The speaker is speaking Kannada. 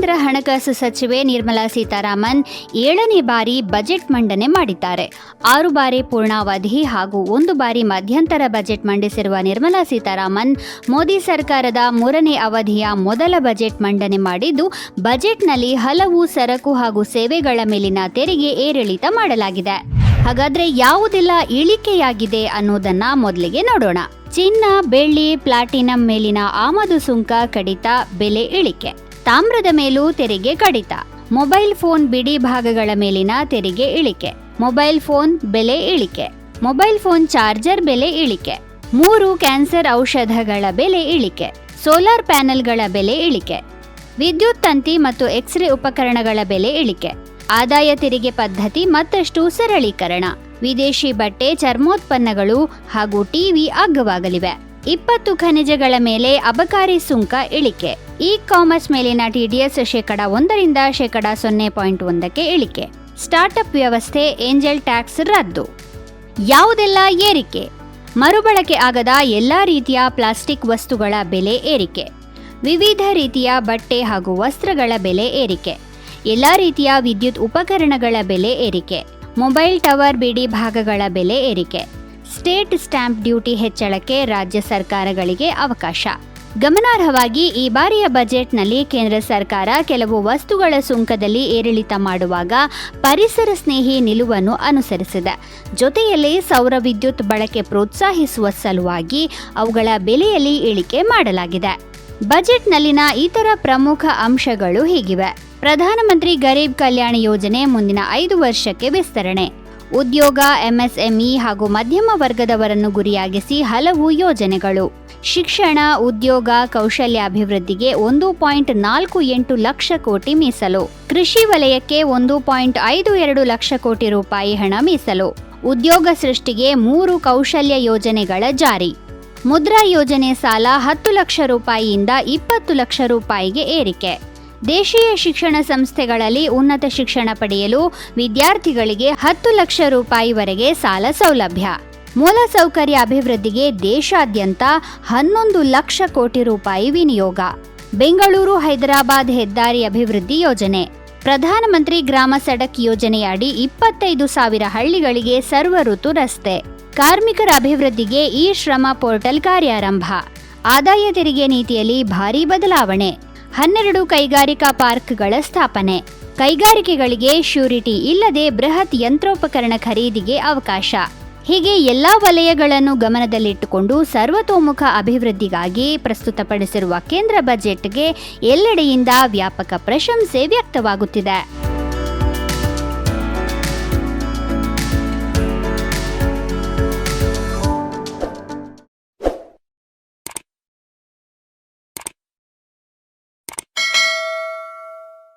ಹಣಕಾಸು ಸಚಿವೆ ನಿರ್ಮಲಾ ಸೀತಾರಾಮನ್ ಏಳನೇ ಬಾರಿ ಬಜೆಟ್ ಮಂಡನೆ ಮಾಡಿದ್ದಾರೆ. ಆರು ಬಾರಿ ಪೂರ್ಣಾವಧಿ ಹಾಗೂ ಒಂದು ಬಾರಿ ಮಧ್ಯಂತರ ಬಜೆಟ್ ಮಂಡಿಸಿರುವ ನಿರ್ಮಲಾ ಸೀತಾರಾಮನ್ ಮೋದಿ ಸರ್ಕಾರದ ಮೂರನೇ ಅವಧಿಯ ಮೊದಲ ಬಜೆಟ್ ಮಂಡನೆ ಮಾಡಿದ್ದು, ಬಜೆಟ್ನಲ್ಲಿ ಹಲವು ಸರಕು ಹಾಗೂ ಸೇವೆಗಳ ಮೇಲಿನ ತೆರಿಗೆ ಏರಿಳಿತ ಮಾಡಲಾಗಿದೆ. ಹಾಗಾದ್ರೆ ಯಾವುದೆಲ್ಲ ಇಳಿಕೆಯಾಗಿದೆ ಅನ್ನೋದನ್ನ ಮೊದಲಿಗೆ ನೋಡೋಣ. ಚಿನ್ನ, ಬೆಳ್ಳಿ, ಪ್ಲಾಟಿನಂ ಮೇಲಿನ ಆಮದು ಸುಂಕ, ಕಡಿತ, ಬೆಲೆ ಇಳಿಕೆ. ತಾಮ್ರದ ಮೇಲೂ ತೆರಿಗೆ ಕಡಿತ. ಮೊಬೈಲ್ ಫೋನ್ ಬಿಡಿ ಭಾಗಗಳ ಮೇಲಿನ ತೆರಿಗೆ ಇಳಿಕೆ. ಮೊಬೈಲ್ ಫೋನ್ ಬೆಲೆ ಇಳಿಕೆ. ಮೊಬೈಲ್ ಫೋನ್ ಚಾರ್ಜರ್ ಬೆಲೆ ಇಳಿಕೆ. ಮೂರು ಕ್ಯಾನ್ಸರ್ ಔಷಧಗಳ ಬೆಲೆ ಇಳಿಕೆ. ಸೋಲಾರ್ ಪ್ಯಾನೆಲ್ಗಳ ಬೆಲೆ ಇಳಿಕೆ. ವಿದ್ಯುತ್ ತಂತಿ ಮತ್ತು ಎಕ್ಸ್ರೇ ಉಪಕರಣಗಳ ಬೆಲೆ ಇಳಿಕೆ. ಆದಾಯ ತೆರಿಗೆ ಪದ್ಧತಿ ಮತ್ತಷ್ಟು ಸರಳೀಕರಣ. ವಿದೇಶಿ ಬಟ್ಟೆ, ಚರ್ಮೋತ್ಪನ್ನಗಳು ಹಾಗೂ ಟಿವಿ ಅಗ್ಗವಾಗಲಿವೆ. ಇಪ್ಪತ್ತು ಖನಿಜಗಳ ಮೇಲೆ ಅಬಕಾರಿ ಸುಂಕ ಇಳಿಕೆ. ಇ ಕಾಮರ್ಸ್ ಮೇಲಿನ ಟಿಡಿಎಸ್ ಶೇಕಡ ಒಂದರಿಂದ ಶೇಕಡ ಸೊನ್ನೆ ಪಾಯಿಂಟ್ ಒಂದಕ್ಕೆ ಇಳಿಕೆ. ಸ್ಟಾರ್ಟ್ಅಪ್ ವ್ಯವಸ್ಥೆ ಏಂಜಲ್ ಟ್ಯಾಕ್ಸ್ ರದ್ದು. ಯಾವುದೆಲ್ಲ ಏರಿಕೆ? ಮರುಬಳಕೆ ಆಗದ ಎಲ್ಲಾ ರೀತಿಯ ಪ್ಲಾಸ್ಟಿಕ್ ವಸ್ತುಗಳ ಬೆಲೆ ಏರಿಕೆ. ವಿವಿಧ ರೀತಿಯ ಬಟ್ಟೆ ಹಾಗೂ ವಸ್ತ್ರಗಳ ಬೆಲೆ ಏರಿಕೆ. ಎಲ್ಲ ರೀತಿಯ ವಿದ್ಯುತ್ ಉಪಕರಣಗಳ ಬೆಲೆ ಏರಿಕೆ. ಮೊಬೈಲ್ ಟವರ್ ಬಿಡಿ ಭಾಗಗಳ ಬೆಲೆ ಏರಿಕೆ. ಸ್ಟೇಟ್ ಸ್ಟ್ಯಾಂಪ್ ಡ್ಯೂಟಿ ಹೆಚ್ಚಳಕ್ಕೆ ರಾಜ್ಯ ಸರ್ಕಾರಗಳಿಗೆ ಅವಕಾಶ. ಗಮನಾರ್ಹವಾಗಿ ಈ ಬಾರಿಯ ಬಜೆಟ್ನಲ್ಲಿ ಕೇಂದ್ರ ಸರ್ಕಾರ ಕೆಲವು ವಸ್ತುಗಳ ಸುಂಕದಲ್ಲಿ ಏರಿಳಿತ ಮಾಡುವಾಗ ಪರಿಸರ ಸ್ನೇಹಿ ನಿಲುವನ್ನು ಅನುಸರಿಸಿದೆ. ಜೊತೆಯಲ್ಲಿ ಸೌರ ವಿದ್ಯುತ್ ಬಳಕೆ ಪ್ರೋತ್ಸಾಹಿಸುವ ಸಲುವಾಗಿ ಅವುಗಳ ಬೆಲೆಯಲ್ಲಿ ಇಳಿಕೆ ಮಾಡಲಾಗಿದೆ. ಬಜೆಟ್ನಲ್ಲಿನ ಇತರ ಪ್ರಮುಖ ಅಂಶಗಳು ಹೀಗಿವೆ. ಪ್ರಧಾನಮಂತ್ರಿ ಗರೀಬ್ ಕಲ್ಯಾಣ ಯೋಜನೆ ಮುಂದಿನ ಐದು ವರ್ಷಕ್ಕೆ ವಿಸ್ತರಣೆ. ಉದ್ಯೋಗ ಎಂಎಸ್ಎಂಇ ಹಾಗೂ ಮಧ್ಯಮ ವರ್ಗದವರನ್ನು ಗುರಿಯಾಗಿಸಿ ಹಲವು ಯೋಜನೆಗಳು. ಶಿಕ್ಷಣ, ಉದ್ಯೋಗ ಕೌಶಲ್ಯಾಭಿವೃದ್ಧಿಗೆ ಒಂದು ಪಾಯಿಂಟ್ ನಾಲ್ಕು ಎಂಟು ಲಕ್ಷ ಕೋಟಿ ಮೀಸಲು. ಕೃಷಿ ವಲಯಕ್ಕೆ ಒಂದು ಪಾಯಿಂಟ್ ಐದು ಎರಡು ಲಕ್ಷ ಕೋಟಿ ರೂಪಾಯಿ ಹಣ ಮೀಸಲು. ಉದ್ಯೋಗ ಸೃಷ್ಟಿಗೆ ಮೂರು ಕೌಶಲ್ಯ ಯೋಜನೆಗಳ ಜಾರಿ. ಮುದ್ರಾ ಯೋಜನೆ ಸಾಲ ಹತ್ತು ಲಕ್ಷ ರೂಪಾಯಿಯಿಂದ ಇಪ್ಪತ್ತು ಲಕ್ಷ ರೂಪಾಯಿಗೆ ಏರಿಕೆ. ದೇಶೀಯ ಶಿಕ್ಷಣ ಸಂಸ್ಥೆಗಳಲ್ಲಿ ಉನ್ನತ ಶಿಕ್ಷಣ ಪಡೆಯಲು ವಿದ್ಯಾರ್ಥಿಗಳಿಗೆ ಹತ್ತು ಲಕ್ಷ ರೂಪಾಯಿವರೆಗೆ ಸಾಲ ಸೌಲಭ್ಯ. ಮೂಲಸೌಕರ್ಯ ಅಭಿವೃದ್ಧಿಗೆ ದೇಶಾದ್ಯಂತ ಹನ್ನೊಂದು ಲಕ್ಷ ಕೋಟಿ ರೂಪಾಯಿ ವಿನಿಯೋಗ. ಬೆಂಗಳೂರು ಹೈದರಾಬಾದ್ ಹೆದ್ದಾರಿ ಅಭಿವೃದ್ಧಿ ಯೋಜನೆ. ಪ್ರಧಾನಮಂತ್ರಿ ಗ್ರಾಮ ಸಡಕ್ ಯೋಜನೆಯಡಿ ಇಪ್ಪತ್ತೈದು ಸಾವಿರ ಹಳ್ಳಿಗಳಿಗೆ ಸರ್ವ ಋತು ರಸ್ತೆ. ಕಾರ್ಮಿಕರ ಅಭಿವೃದ್ಧಿಗೆ ಇ ಶ್ರಮ ಪೋರ್ಟಲ್ ಕಾರ್ಯಾರಂಭ. ಆದಾಯ ತೆರಿಗೆ ನೀತಿಯಲ್ಲಿ ಭಾರೀ ಬದಲಾವಣೆ. ಹನ್ನೆರಡು ಕೈಗಾರಿಕಾ ಪಾರ್ಕ್ಗಳ ಸ್ಥಾಪನೆ. ಕೈಗಾರಿಕೆಗಳಿಗೆ ಶ್ಯೂರಿಟಿ ಇಲ್ಲದೆ ಬೃಹತ್ ಯಂತ್ರೋಪಕರಣ ಖರೀದಿಗೆ ಅವಕಾಶ. ಹೀಗೆ ಎಲ್ಲಾ ವಲಯಗಳನ್ನು ಗಮನದಲ್ಲಿಟ್ಟುಕೊಂಡು ಸರ್ವತೋಮುಖ ಅಭಿವೃದ್ಧಿಗಾಗಿ ಪ್ರಸ್ತುತಪಡಿಸಿರುವ ಕೇಂದ್ರ ಬಜೆಟ್ಗೆ ಎಲ್ಲೆಡೆಯಿಂದ ವ್ಯಾಪಕ ಪ್ರಶಂಸೆ ವ್ಯಕ್ತವಾಗುತ್ತಿದೆ.